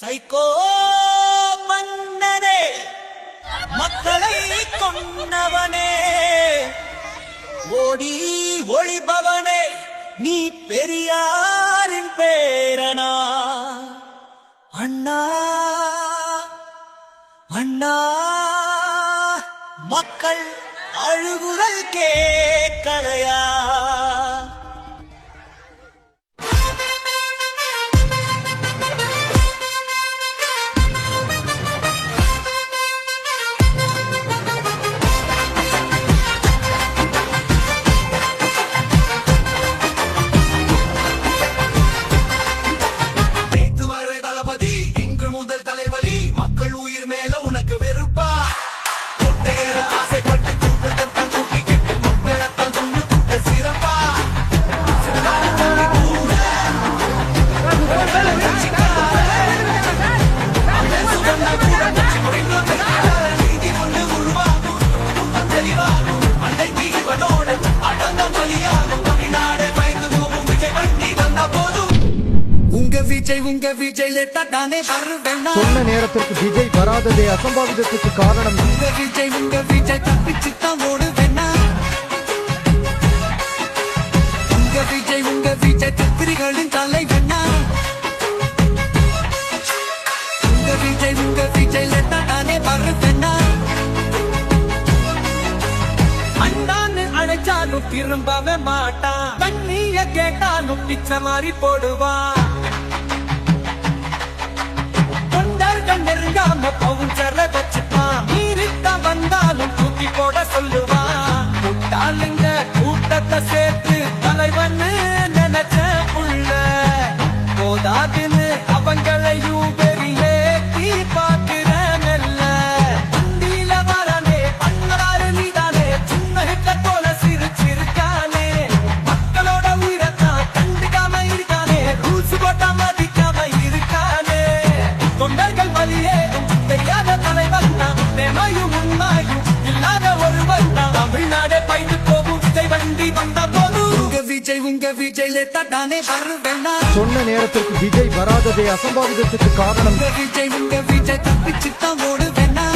Psycho மன்னனே மக்களை கொன்னவனே. ஓடி ஒளிபவனே நீ பெரியாரின் பேரனா. அண்ணா அண்ணா மக்கள் அழுகுதல் கேட்கலையா? தெளிவாகும் அண்டை தீவனோட அடங்கம் வழியாகும் தமிழ்நாடு பயந்து போகும் விஜய் வண்டி வந்த போதும் உங்க விஜய் உங்க விஜய் லேட்டா தானே வருவேன்? சொன்ன நேரத்திற்கு விஜய் வராததே அசம்பாவிதத்துக்கு காரணம். உங்க விஜய் உங்க விஜய் தப்பிச்சு தான் ஓடுவேனா. திரும்பவே மாட்டான். தண்ணிய கேட்டாலும் பிச்சை மாதிரி போடுவான். தொண்டர்கள் நெருங்காம பவுஞ்சர வச்சுப்பான். நீரிட்ட வந்தாலும் தூக்கி போட சொல்லுவான். உங்க விஜய் தானே வருவேனா? சொன்ன நேரத்திற்கு விஜய் வராததே அசம்பாவிதத்துக்கு காரணம் விஜய் உங்க விஜய் தப்பிச்சு தான் ஓடுவேனா?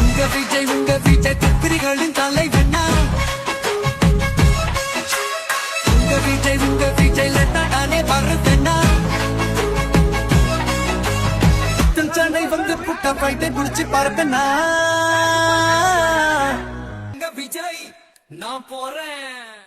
உங்க விஜய் உங்க விஜய் தத்திரிகளின் தலைவனா? உங்க விஜய் உங்க விஜய் தானே வருவேனா? சென்னை வந்து புட்ட ஃபைட்டை குடிச்சு பார்ப்பேனா? நான் போறேன்.